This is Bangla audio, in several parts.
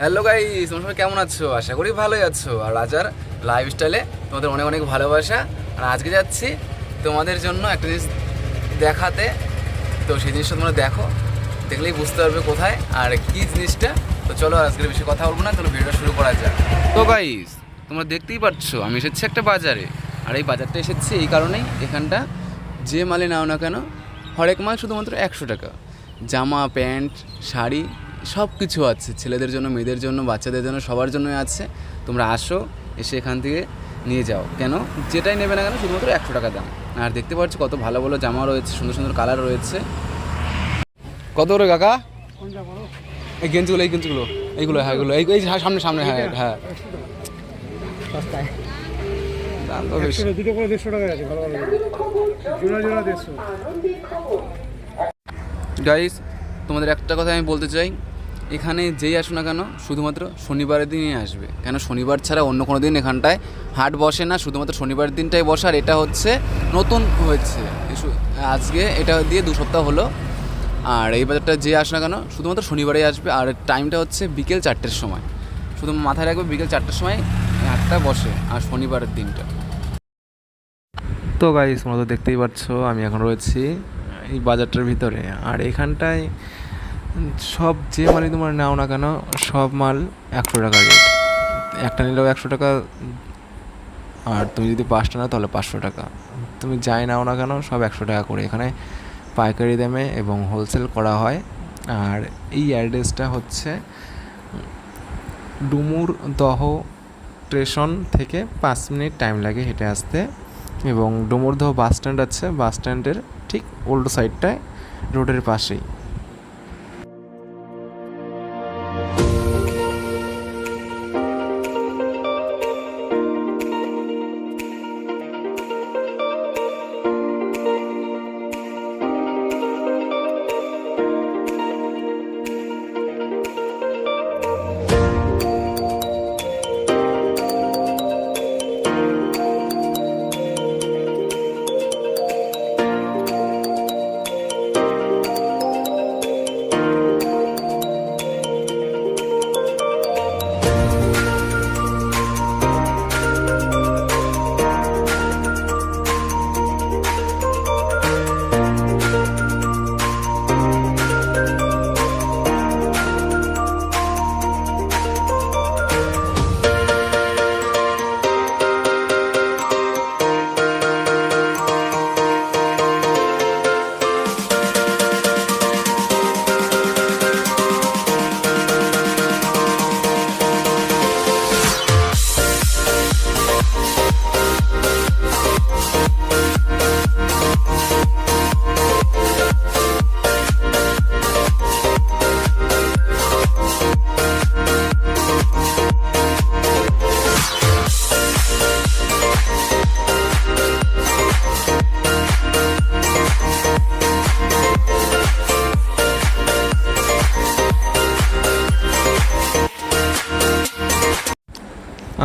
হ্যালো গাইস তোমার সবাই কেমন আছো? আশা করি ভালোই আছো। আর রাজার লাইফস্টাইলে তোমাদের অনেক অনেক ভালোবাসা। আর আজকে যাচ্ছি তোমাদের জন্য একটা জিনিস দেখাতে। তো সেই জিনিসটা তোমরা দেখো, দেখলেই বুঝতে পারবে কোথায় আর কি জিনিসটা। তো চলো আজকের বেশি কথা বলব না চলো ভিডিওটা শুরু করা যাক। তো গাইস তোমরা দেখতেই পাচ্ছ আমি এসেছি একটা বাজারে। আর এই বাজারটা এসেছি এই কারণেই এখানটা যে মালে নাও না কেন, হরেক মাল শুধুমাত্র একশো টাকা। জামা, প্যান্ট, শাড়ি সব কিছু আছে ছেলেদের জন্য মেয়েদের জন্য বাচ্চাদের জন্য সবার জন্যই আছে। তোমরা আসো এসে এখান থেকে নিয়ে যাও। কেন? যেটাই নেবে না কেন শুধুমাত্র একশো টাকা দাম। আর দেখতে পাচ্ছ কত ভালো ভালো জামা রয়েছে সুন্দর সুন্দর কালার রয়েছে। কত করে কাকা? এই গেঞ্জিগুলো এই গেঞ্জিগুলো এইগুলো হ্যাঁ এগুলো এই এই হ্যাঁ, সামনে সামনে হ্যাঁ হ্যাঁ। দাম তো বেশি। দুটো করে দেড়শো টাকা আছে ভালো ভালো জোড়া জোড়া দেড়শো। গাইস তোমাদের একটা কথা আমি বলতে চাই। এখানে যেই আসো না কেন, শুধুমাত্র শনিবারের দিনই আসবে। কেন শনিবার ছাড়া অন্য কোনো দিন এখানটায় হাট বসে না, শুধুমাত্র শনিবার দিনটাই বসে। আর এটা হচ্ছে নতুন হয়েছে। আজকে এটা দিয়ে দু সপ্তাহ হলো। আর এই বাজারটা যে আসো না কেন, শুধুমাত্র শনিবারেই আসবে। আর টাইমটা হচ্ছে বিকেল চারটের সময়। শুধু মাথায় রাখবে বিকেল চারটের সময় হাটটা বসে, আর শনিবারের দিনটা। তো গাইস তোমরা তো দেখতেই পাচ্ছ, আমি এখন রয়েছি এই বাজারটার ভিতরে। আর এখানটায় সব যে মালই তোমার নাও না কেন, সব মাল একশো টাকা রেট একটা নিলেও একশো টাকা, আর তুমি যদি পাঁচটা নাও তাহলে পাঁচশো টাকা। তুমি যাই নাও না কেন, সব একশো টাকা করে। এখানে পাইকারি দামে এবং হোলসেল করা হয়। আর এই অ্যাড্রেসটা হচ্ছে ডুমুর দহ স্টেশন থেকে পাঁচ মিনিট টাইম লাগে হেঁটে আসতে। এবং ডুমুরদহ বাস স্ট্যান্ড আছে, বাস স্ট্যান্ডের ঠিক উল্টো সাইডটায় রোডের পাশেই।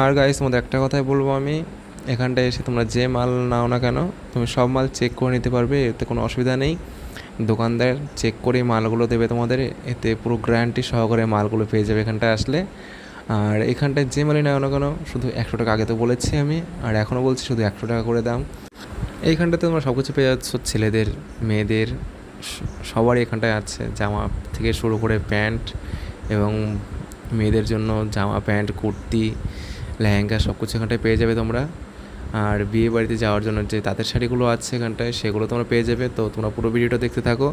আর গাইস তোমাদের একটা কথাই বলব আমি। এখানটায় এসে তোমরা যে মাল নাও না কেন, তুমি সব মাল চেক করে নিতে পারবে, এতে কোনো অসুবিধা নেই। দোকানদার চেক করে মালগুলো দেবে তোমাদের, এতে পুরো গ্যারান্টি সহকারে মালগুলো পেয়ে যাবে এখানটায় আসলে। আর এখানটায় যে মালই নাও না কেন, শুধু একশো টাকা আগে তো বলেছি আমি, আর এখনও বলছি শুধু একশো টাকা করে দাম। এইখানটাতে তোমরা সব কিছু পেয়ে যাচ্ছ, ছেলেদের, মেয়েদের সবারই এখানটায় আছে। জামা থেকে শুরু করে প্যান্ট এবং মেয়েদের জন্য জামা, প্যান্ট, কুর্তি লেহেঙ্গা সব কিছু এখানটায় পেয়ে যাবে তোমরা। আর বিয়ে বাড়িতে যাওয়ার জন্য যে তাঁতের শাড়িগুলো আছে এখানটায়, সেগুলো তোমরা পেয়ে যাবে। তো তোমরা পুরো ভিডিওটা দেখতে থাকো।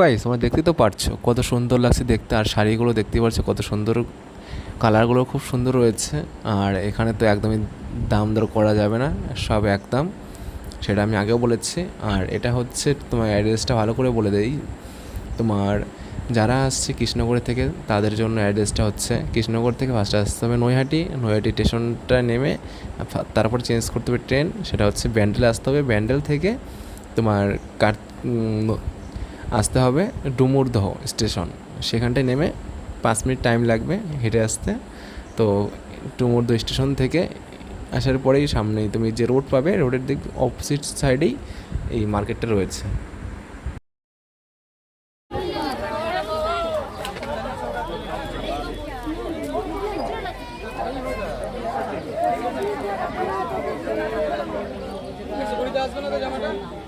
গাইস তোমরা দেখতে তো পারছ কত সুন্দর লাগছে দেখতে, আর শাড়িগুলো দেখতে পারছ কত সুন্দর কালারগুলো খুব সুন্দর রয়েছে, আর এখানে তো একদমই দাম দর করা যাবে না, সব একদম। সেটা আমি আগেও বলেছি, আর এটা হচ্ছে তোমার অ্যাড্রেসটা ভালো করে বলে দেই। তোমার যারা আসছে কৃষ্ণনগর থেকে, তাদের জন্য অ্যাড্রেসটা হচ্ছে কৃষ্ণনগর থেকে ফার্স্টে আসতে হবে নৈহাটি নৈহাটি স্টেশনটা নেমে তারপর চেঞ্জ করতে হবে ট্রেন সেটা হচ্ছে ব্যান্ডেলে আসতে হবে। ব্যান্ডেল থেকে তোমার কার আসতে হবে ডুমুরদহ স্টেশন। সেখানটায় নেমে পাঁচ মিনিট টাইম লাগবে হেঁটে আসতে। তো ডুমুরদহ স্টেশন থেকে আসার পরেই সামনেই তুমি যে রোড পাবে রোডের দিক অপোজিট সাইডেই এই মার্কেটটা রয়েছে। তো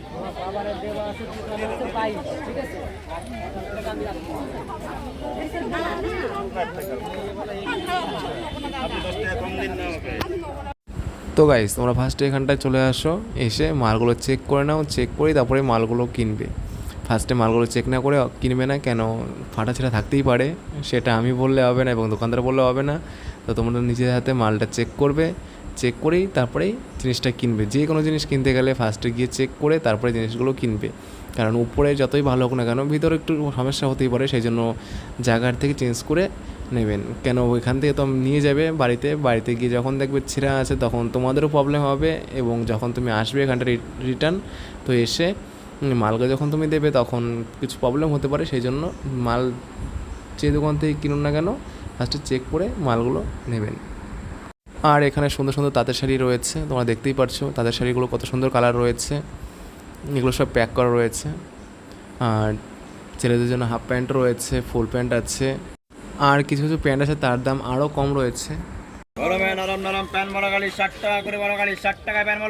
গাইস তোমরা ফার্স্টে এখানটায় চলে আসো, এসে মালগুলো চেক করে নাও চেক করে তারপরে মালগুলো কিনবে। ফার্স্টে মালগুলো চেক না করে কিনবে না, কেন? ফাটা ছেঁড়া থাকতেই পারে, সেটা আমি বললে হবে না এবং দোকানদার বললে হবে না। তো তোমরা নিজের হাতে মালটা চেক করবে চেক করেই তারপরেই জিনিসটা কিনবে। যে কোনো জিনিস কিনতে গেলে ফার্স্টে গিয়ে চেক করে তারপরে জিনিসগুলো কিনবে। কারণ উপরে যতই ভালো হোক না কেন, ভিতরে একটু সমস্যা হতেই পারে সেই জন্য জায়গার থেকে চেঞ্জ করে নেবেন। কেন ওইখান থেকে তো নিয়ে যাবে বাড়িতে বাড়িতে গিয়ে যখন দেখবে ছিঁড়া আছে তখন তোমাদেরও প্রবলেম হবে এবং যখন তুমি আসবে এখানটা রিটার্ন তো এসে মালকে যখন তুমি দেবে তখন কিছু প্রবলেম হতে পারে সেই জন্য মাল যে দোকান থেকে কিনুন না কেন ফার্স্টে চেক করে মালগুলো নেবেন। আর এখানে সুন্দর সুন্দর তাঁতের শাড়ি রয়েছে, তোমরা দেখতেই পারছ। তাঁতের শাড়িগুলো কত সুন্দর কালার রয়েছে। এগুলো সব প্যাক করা রয়েছে। আর ছেলেদের জন্য হাফ প্যান্ট রয়েছে ফুল প্যান্ট আছে। আর কিছু কিছু প্যান্ট আছে, তার দাম আরও কম রয়েছে। নরম নরম প্যান্ট ষাট টাকা করে ষাট প্যান্ট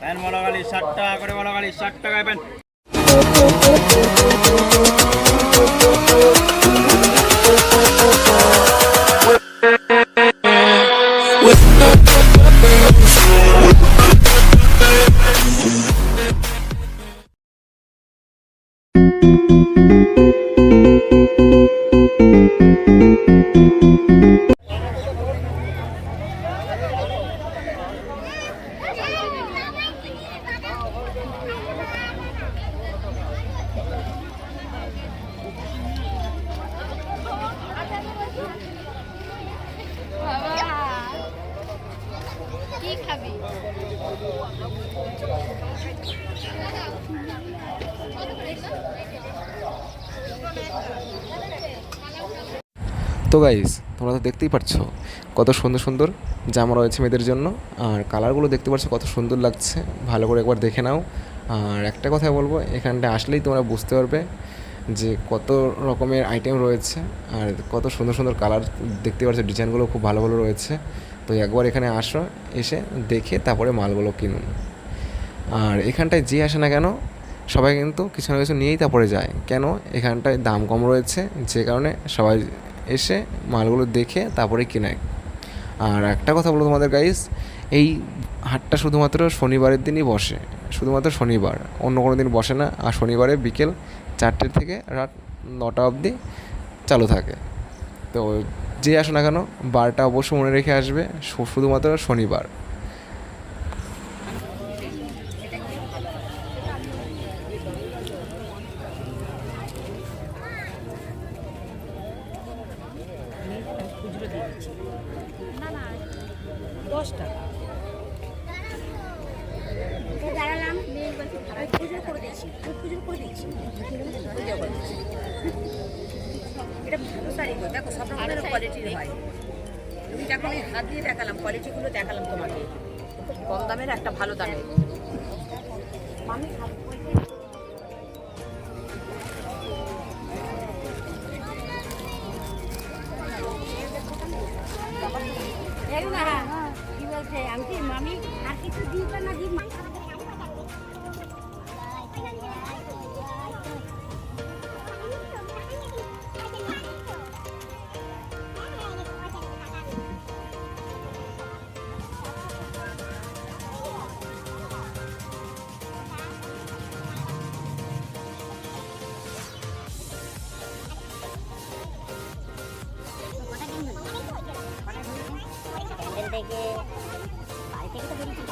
প্যান বড় গাড়ি ষাট টাকা করে বড় গাড়ি ষাট টাকায় প্যান তো গাইস তোমরা তো দেখতেই পারছ কত সুন্দর সুন্দর জামা রয়েছে মেয়েদের জন্য, আর কালারগুলো দেখতে পাচ্ছ কত সুন্দর লাগছে। ভালো করে একবার দেখে নাও। আর একটা কথা বলব, এখানটা আসলেই তোমরা বুঝতে পারবে যে কত রকমের আইটেম রয়েছে আর কত সুন্দর সুন্দর কালার দেখতে পাচ্ছ ডিজাইনগুলো খুব ভালো ভালো রয়েছে। তো একবার এখানে আসো, এসে দেখে তারপরে মালগুলো কিনুন। আর এখানটায় যে আসে না কেন, সবাই কিন্তু কিছু না কিছু নিয়েই তারপরে যায়। কেন? এখানটায় দাম কম রয়েছে, যে কারণে সবাই এসে মালগুলো দেখে তারপরে কেনায় আর একটা কথা বলব তোমাদের গাইস এই হাটটা শুধুমাত্র শনিবারের দিনই বসে। শুধুমাত্র শনিবার, অন্য কোনো দিন বসে না। আর শনিবারে বিকেল চারটে থেকে রাত নটা অবধি চালু থাকে। তো যে আসো না কেন, বারটা অবশ্য মনে রেখে আসবে শুধুমাত্র শনিবার। এটা ভালো শাড়ি দেখো সব রকমের কোয়ালিটির হয়। তুমি যখন আমি হাত দিয়ে দেখালাম কোয়ালিটিগুলো দেখালাম তোমাকে। কম দামের একটা ভালো দামের। না কি বলছে? আমি মামি আর কিছু দিবে না দিই থেকে। বাড়ি থেকে তো বেরিয়েছি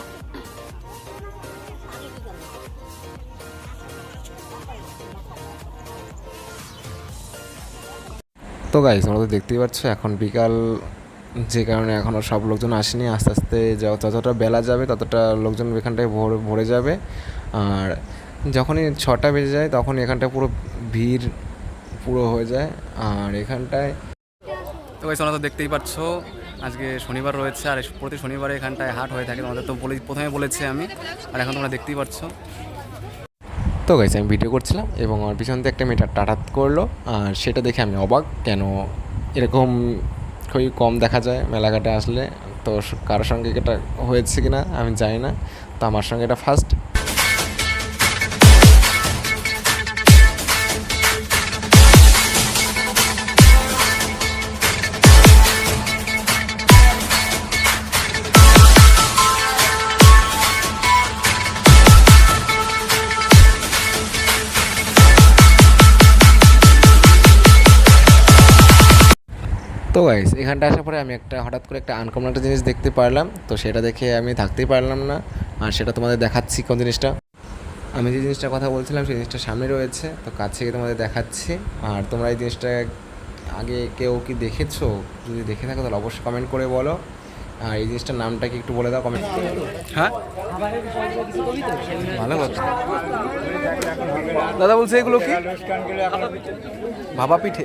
আগে কি করব তো গাইজ তোমরা তো দেখতেই পাচ্ছ এখন বিকাল যে কারণে এখনও সব লোকজন আসেনি। আস্তে আস্তে যত- যতটা বেলা যাবে ততটা লোকজন এখানটায় ভরে ভরে যাবে। আর যখনই ছটা বেজে যায় তখন এখানটায় পুরো ভিড় পুরো হয়ে যায়। আর এখানটায় তো গাইস তোমরা তো দেখতেই পাচ্ছ আজকে শনিবার রয়েছে আর প্রতি শনিবারে এখানটায় হাট হয়ে থাকে। তোমাদের তো বলে প্রথমে বলেছি আমি, আর এখন তোমরা দেখতেই পাচ্ছ। তো গাইছে আমি ভিডিও করছিলাম এবং আমার পিছন থেকে একটা মেয়ে টাটাত করল, আর সেটা দেখে আমি অবাক, কেন এরকম খুবই কম দেখা যায় মেলাঘাটে আসলে। তো কারোর সঙ্গে এটা হয়েছে কি না আমি জানি না, তো আমার সঙ্গে এটা ফার্স্ট তো গাইস এখানটা আসার পরে আমি একটা হঠাৎ করে একটা আনকমন একটা জিনিস দেখতে পারলাম। তো সেটা দেখে আমি থাকতেই পারলাম না। আর সেটা তোমাদের দেখাচ্ছি কোন জিনিসটা। আমি যে জিনিসটার কথা বলছিলাম, সেই জিনিসটা সামনে রয়েছে। তো কাছ তোমাদের দেখাচ্ছি। আর তোমরা এই জিনিসটা আগে কেউ কি দেখেছ? যদি দেখে থাকো, তাহলে অবশ্যই কমেন্ট করে বলো। আর এই জিনিসটার নামটা কি একটু বলে দাও কমেন্ট হ্যাঁ? ভালো কথা। দাদা বলছে এগুলো কি? ভাবা পিঠে।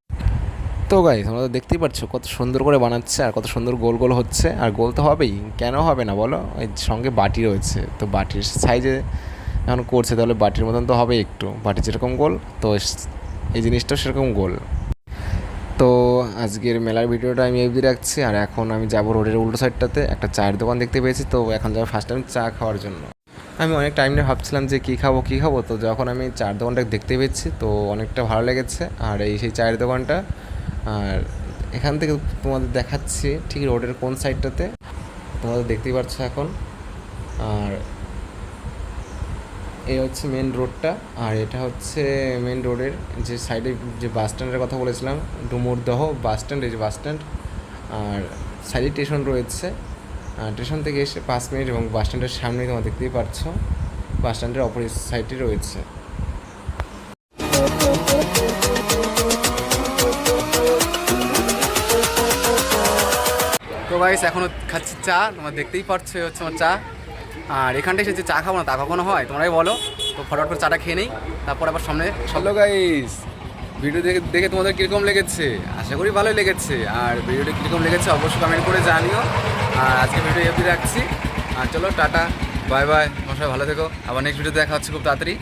তো গাই তোমরা তো দেখতেই পাচ্ছ কত সুন্দর করে বানাচ্ছে আর কত সুন্দর গোল গোল হচ্ছে। আর গোল তো হবেই, কেন হবে না বলো? এর সঙ্গে বাটি রয়েছে, তো বাটির সাইজে এখন করছে তাহলে বাটির মতন তো হবে একটু। বাটি যেরকম গোল, তো এই জিনিসটাও সেরকম গোল। তো আজকের মেলার ভিডিওটা আমি অবধি রাখছি, আর এখন আমি যাব রোডের উল্টো সাইডটাতে একটা চায়ের দোকান দেখতে পেয়েছি, তো এখন যাব ফার্স্ট টাইম চা খাওয়ার জন্য। আমি অনেক টাইম নিয়ে ভাবছিলাম যে কী খাব কী খাব, তো যখন আমি চায়ের দোকানটা দেখতে পেয়েছি, তো অনেকটা ভালো লেগেছে। আর এই সেই চায়ের দোকানটা আর এখান থেকে তোমাদের দেখাচ্ছি ঠিক রোডের কোন সাইডটাতে। তোমাদের দেখতেই পাচ্ছ এখন। আর এই হচ্ছে মেন রোডটা আর এটা হচ্ছে মেন রোডের যে সাইডে যে বাস স্ট্যান্ডের কথা বলেছিলাম, ডুমুরদহ বাস স্ট্যান্ড এই যে বাস স্ট্যান্ড আর সাইডে স্টেশন রয়েছে। স্টেশন থেকে এসে পাঁচ মিনিট এবং বাস স্ট্যান্ডের সামনেই তোমরা দেখতেই পাচ্ছ বাস স্ট্যান্ডের অপোজিট সাইডে রয়েছে। গাইস এখনও খাচ্ছি চা। তোমরা দেখতেই পারছ হচ্ছে আমার চা। আর এখানটায় এসে যে চা খাব না, তা কখনো হয়? তোমরাই বলো। তো ফটাফট করে চাটা খেয়ে নেই। তারপর আবার সামনে হ্যালো গাইস ভিডিও দেখে দেখে তোমাদের কীরকম লেগেছে? আশা করি ভালোই লেগেছে। আর ভিডিওটা কীরকম লেগেছে অবশ্যই কমেন্ট করে জানিও। আর আজকে ভিডিও এফি রাখছি। আর চলো, টাটা। বাই বাই সবাই ভালো থেকো। আবার নেক্সট ভিডিও দেখা হচ্ছে খুব তাড়াতাড়ি।